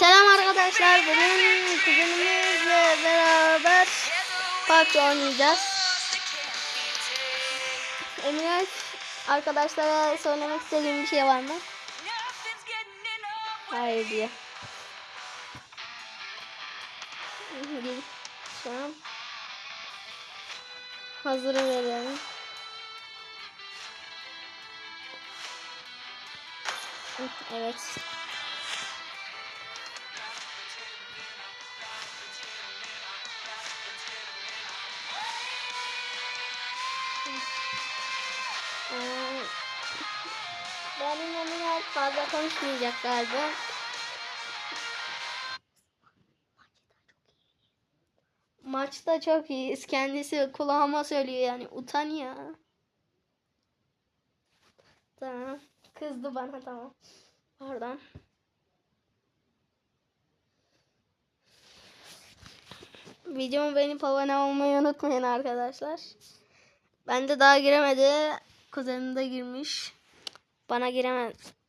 Selam arkadaşlar. Bugün kuzenimizle beraber PUBG oynayacağız. Emine arkadaşlara söylemek istediğim bir şey var mı? Hayır diye. Şu an hazır verelim. Evet. Emine fazla konuşmayacak galiba. Maçta çok iyiyiz. Kendisi kulağıma söylüyor yani. Utanıyor. Tamam. Kızdı bana tamam. Pardon. Videomu beğenip abone olmayı unutmayın arkadaşlar. Ben de daha giremedi. Kuzenim de girmiş. Bana giremez.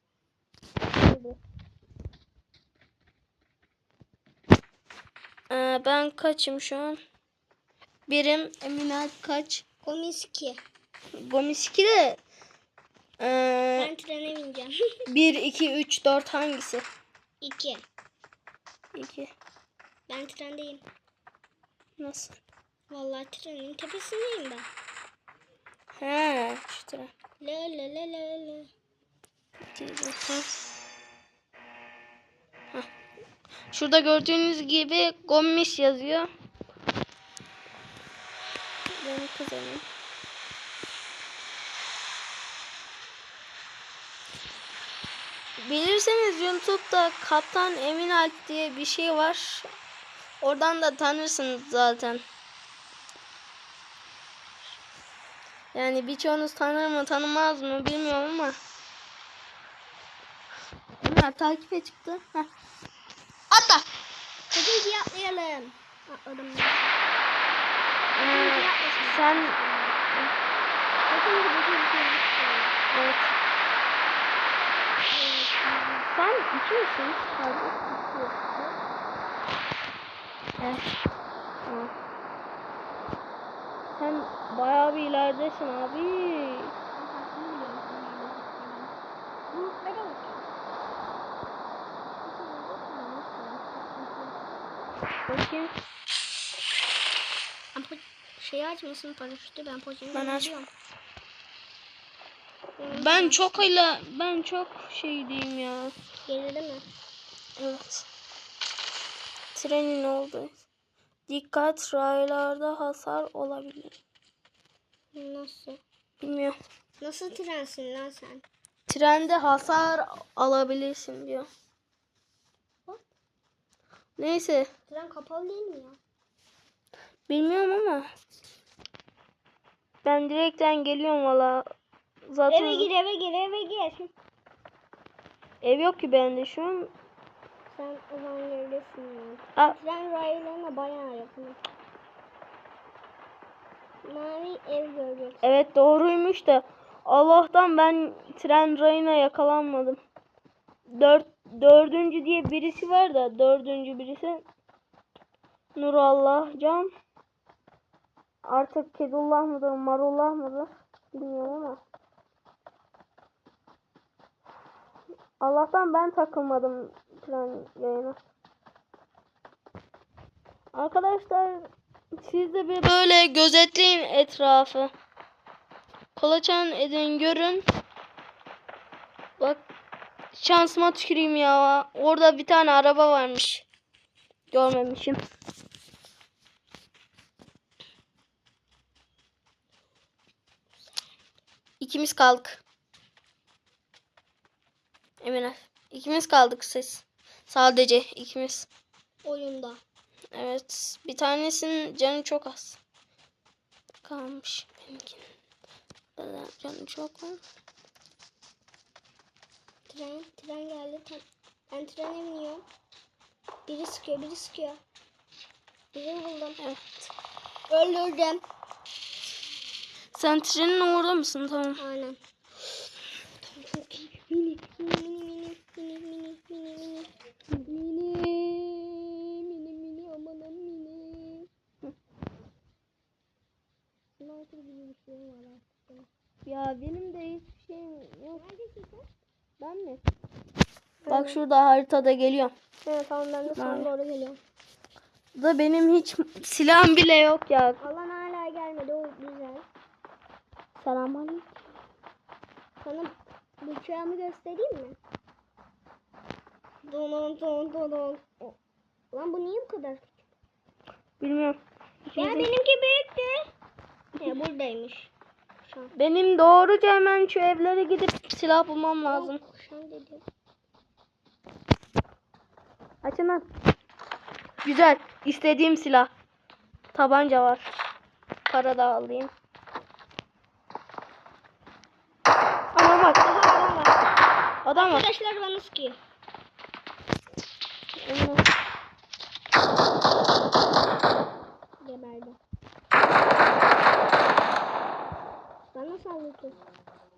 Ee, ben kaçım şu an? Birim Emine kaç? Komiski. Gomiski de ee, Ben trene bineceğim. 1, 2, 3, 4 hangisi? İki. 2. Ben trendeyim. Nasıl? Vallahi trenin tepesindeyim ben. He, şu tren. La la la la la. Ha. Şurada gördüğünüz gibi Gomis yazıyor. Benim kuzenim. Bilirseniz YouTube'da Kaptan Emin Alp diye bir şey var. Oradan da tanırsınız zaten. Yani birçoğunuz tanır mı tanımaz mı bilmiyorum ama. Takip et çıktı. Heh. Atla. Hadi atlayalım. Atladım. Ee, sen Bakın evet. Sen iki misin? Pardon. Evet. Sen bayağı bir ileridesin abi. Bulutlara bak. Bakayım. Ben şeyi açmasın paraşütü ben poşetini Ben aç- biliyorum. Ben çok ile ben çok şey diyeyim ya. Geride mi? Evet. Trenin oldu. Dikkat raylarda hasar olabilir. Nasıl? Bilmiyorum. Nasıl trensin lan sen? Trende hasar alabilirsin diyor. Neyse. Tren kapalı değil mi ya? Bilmiyorum ama. Ben direkten geliyorum valla. Zaten Eve gir eve gir eve gir. ev yok ki bende şu an. Sen o zaman görüyorsun ya. Aa, Tren raylarına bayağı yakın. Mavi ev göreceksin. evet doğruymuş da. Allah'tan ben tren rayına yakalanmadım. Dört, dördüncü diye birisi var da dördüncü birisi Nurallah Can. Artık Kedullah mıdır, Marullah mıdır bilmiyorum ama. Allah'tan ben takılmadım tren yayına. Arkadaşlar siz de bir böyle gözetleyin etrafı. Kolaçan edin görün. Şansıma tüküreyim ya. Orada bir tane araba varmış. Görmemişim. İkimiz kaldık. Emine. İkimiz kaldık siz. Sadece ikimiz. Oyunda. Evet. Bir tanesinin canı çok az. Kalmış benimkinin. Canı çok az tren. Tren geldi. Ben trene biniyorum. Biri sıkıyor, biri sıkıyor. Birini buldum. Evet. Öldürdüm. Sen trenin orada mısın? Tamam. Aynen. Çok iyi. Mini, mini, mini, mini, mini, mini, mini. Mini, mini, mini, amanın mini. Nasıl bir şey var artık? Ya benim de hiçbir şeyim yok. Neredesin sen? Bak şurada haritada geliyor. Evet tamam ben de sana doğru geliyorum. Da benim hiç silahım bile yok ya. Alan hala gelmedi o güzel. Selamünaleyküm. Sana bıçağımı göstereyim mi? Don don don don. O- Lan bu niye bu kadar küçük? Bilmiyorum. Ya benimki büyüktü. Ya buradaymış. Benim doğruca hemen şu evlere gidip silah bulmam lazım. Açın lan. Güzel. İstediğim silah. Tabanca var. Para da alayım. Ama bak. Adam var. Adam var. Arkadaşlar bana sıkıyor. Geberdi. Bana saldırdı.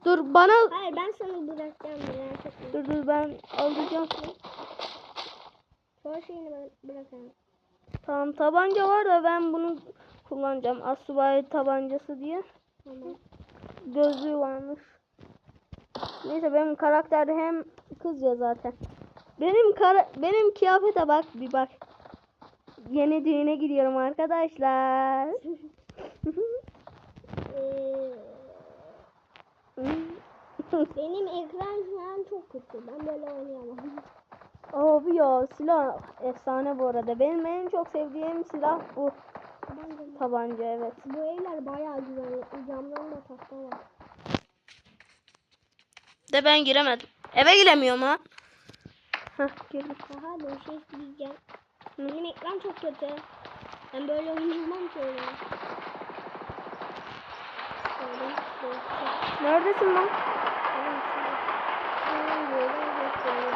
Dur bana. Hayır ben sana bırakacağım merak etme. Dur dur ben alacağım. Sonra şeyini ben bırakacağım. Tamam tabanca var da ben bunu kullanacağım. Asubay tabancası diye. Tamam. Gözlüğü varmış. Neyse benim karakter hem kız ya zaten. Benim kara benim kıyafete bak bir bak. Yeni düğüne gidiyorum arkadaşlar. Benim ekran şu an çok kötü. Ben böyle oynayamam. Abi ya silah efsane bu arada. Benim en çok sevdiğim silah bu. Tabanca evet. Bu evler bayağı güvenli. Camlarında tahta var. De ben giremedim. Eve giremiyorum ha. Hah girdim. Daha bir şey diyeceğim. Benim ekran çok kötü. Ben böyle oynayamam ki öyle. Neredesin lan? Böyle gösteriyor.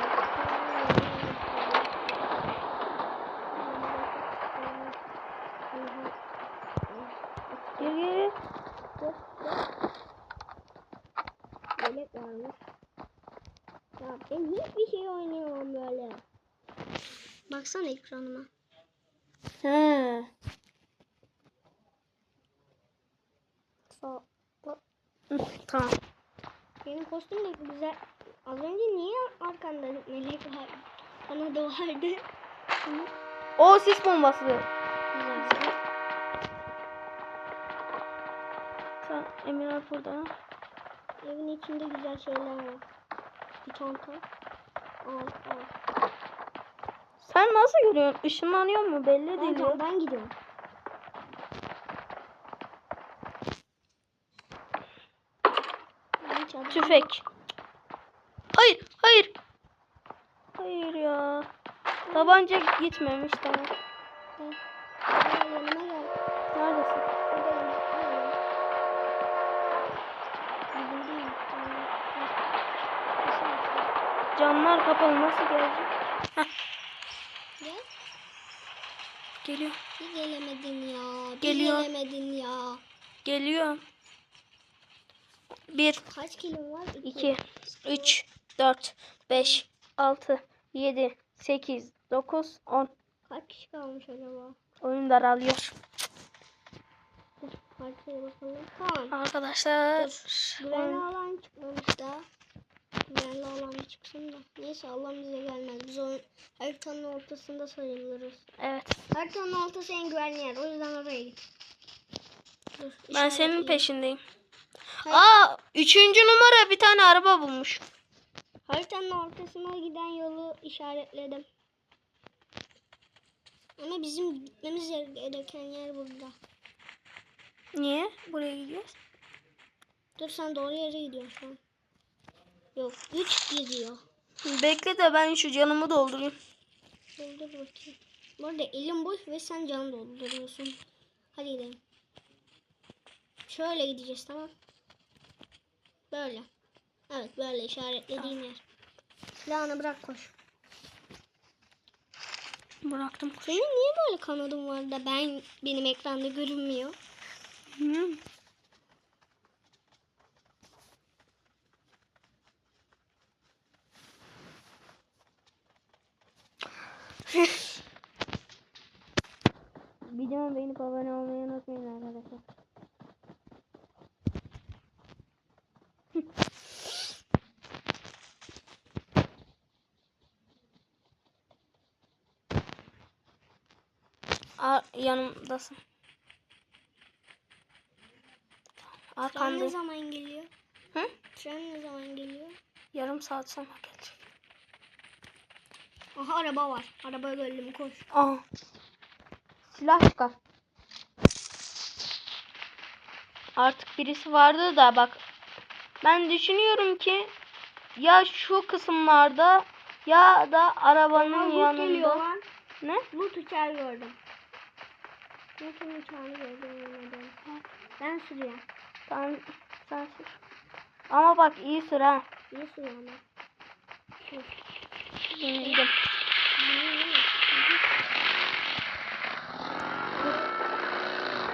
Gir gir. Yelek varmış. Ya ben hiçbir şey oynayamam böyle. Baksana ekranıma. He. Tamam. Benim kostüm de güzel. Az önce niye arkanda melek var? Bana da vardı. O sis bombası. Güzel. Emir burada. Evin içinde güzel şeyler var. Bir çanta. Al al. Sen nasıl görüyorsun? Işınlanıyor mu? Belli Ben değil gidiyorum. Ben çadır- Tüfek. Hayır, hayır. Hayır ya. Tabanca gitmemiş tamam. Gel, yanıma gel. Neredesin? Buradayım. Camlar kapalı nasıl gelecek? Gel. Geliyor. Bir gelemedin ya. Bir Geliyor. gelemedin ya. Geliyor. 1, Kaç kilon var? 2, 3, 4, 5, 6, 7, 8, 9, 10. Kaç kişi kalmış acaba? Oyun daralıyor. Dur, Haritaya bakalım. Tamam. Arkadaşlar. Güvenli alan çıkmamış daha. Güvenli alan bir çıksın da. Neyse Allah bize gelmez. Biz oyun haritanın ortasında sayılırız. Evet. Haritanın ortası en güvenli yer. O yüzden oraya git. Dur, Ben senin işaretleyeyim. peşindeyim. Hayır. Aa, üçüncü numara bir tane araba bulmuş. Haritanın ortasına giden yolu işaretledim. Ama bizim gitmemiz gereken yer burada. Niye? Buraya gidiyoruz. Dur sen doğru yere gidiyorsun şu an. Yok 3 gidiyor. Bekle de ben şu canımı doldurayım. Doldur bakayım. Bu arada elim boş ve sen can dolduruyorsun. Hadi gidelim. Şöyle gideceğiz tamam. Böyle. Evet böyle işaretlediğim yer. Silahını bırak koş. Bıraktım. Senin niye böyle kanadın var da ben benim ekranda görünmüyor? Hı. Videomu beğenip abone olmayı unutmayın arkadaşlar. Ar- yanımdasın. Tren ne Arkandayım. zaman geliyor? Hı? Tren ne zaman geliyor? Yarım saat sonra gelecek. Aha araba var. Arabaya gördüm koş. Aa. Silah çıkar. Artık birisi vardı da bak. Ben düşünüyorum ki ya şu kısımlarda ya da arabanın yanında. lan. Ne? Loot uçağı gördüm. Loot'un uçağını gördüm. Ben sürüyorum. Sen, sen sür. Ama bak iyi sür ha. İyi. Sür. Bindim.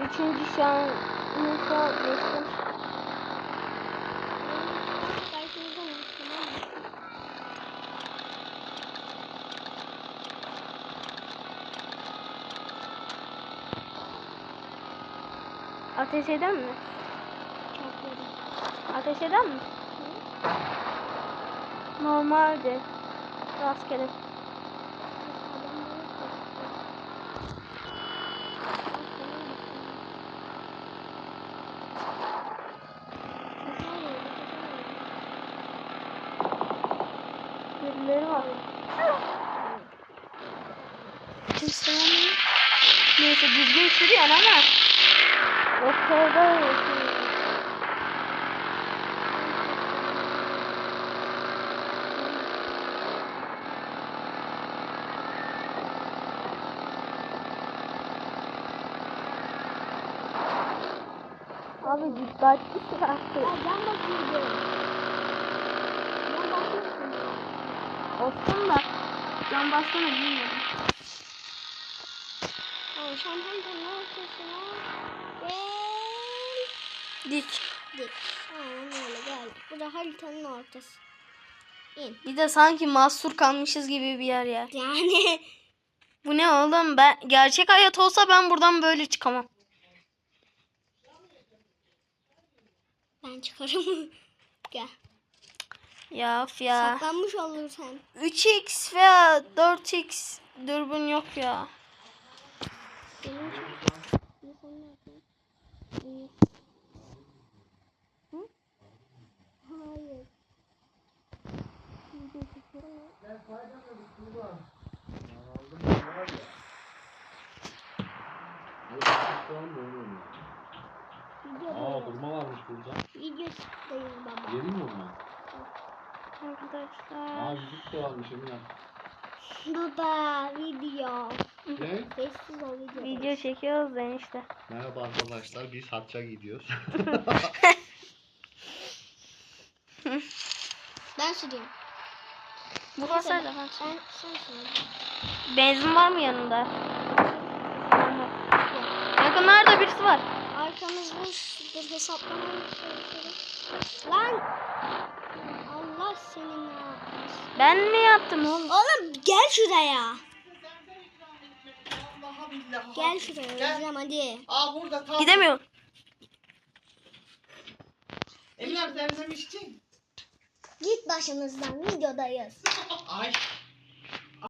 Üçüncü şansa geçtim. Karşınızda mı? Tamam mı? Ateş eden mi? Ateş eden mi? Normaldi. Rastgele. Birileri var. Kimse var mı? Neyse düzgün sürüyor ama. O kadar. Abi dikkatli sür artık. Ya can basıyordum. Can basıyorsun. Olsun da can bastığını bilmiyordum. Sen haritanın ortasına gel. Dik. Dik. Aynen öyle geldik. Bu da haritanın ortası. İn. Bir de sanki mahsur kalmışız gibi bir yer ya. Yani Bu ne oğlum? Ben gerçek hayat olsa ben buradan böyle çıkamam. ben çıkarım. gel. Ya of ya. Saklanmış olursan. 3x veya 4x dürbün yok ya. Benim için. Bir sen ne yapıyorsun? İyi. Hı? Hayır. Video çekiyorum. Video Aa değil. hurma varmış burada. Video çıktayım baba. Yedin mi? Aa Arkadaşlar. yüzük de varmış Emine. Baba video. Ne? Sessiz ol video. Video çekiyoruz da enişte. Merhaba arkadaşlar biz hacca gidiyoruz. Ben süreyim. Bu basar da ben. Ben sen sür. Benzin var mı yanında? Yakınlarda birisi var. Arkamızda hesaplamam çalışıyorum. Lan! Allah seni ne yapmış? Ben ne yaptım oğlum? Oğlum gel şuraya. Gel şuraya. Özlem hadi. Aa burada tam. Gidemiyorum. Emine abi zemzem içecek. Git başımızdan videodayız. Ay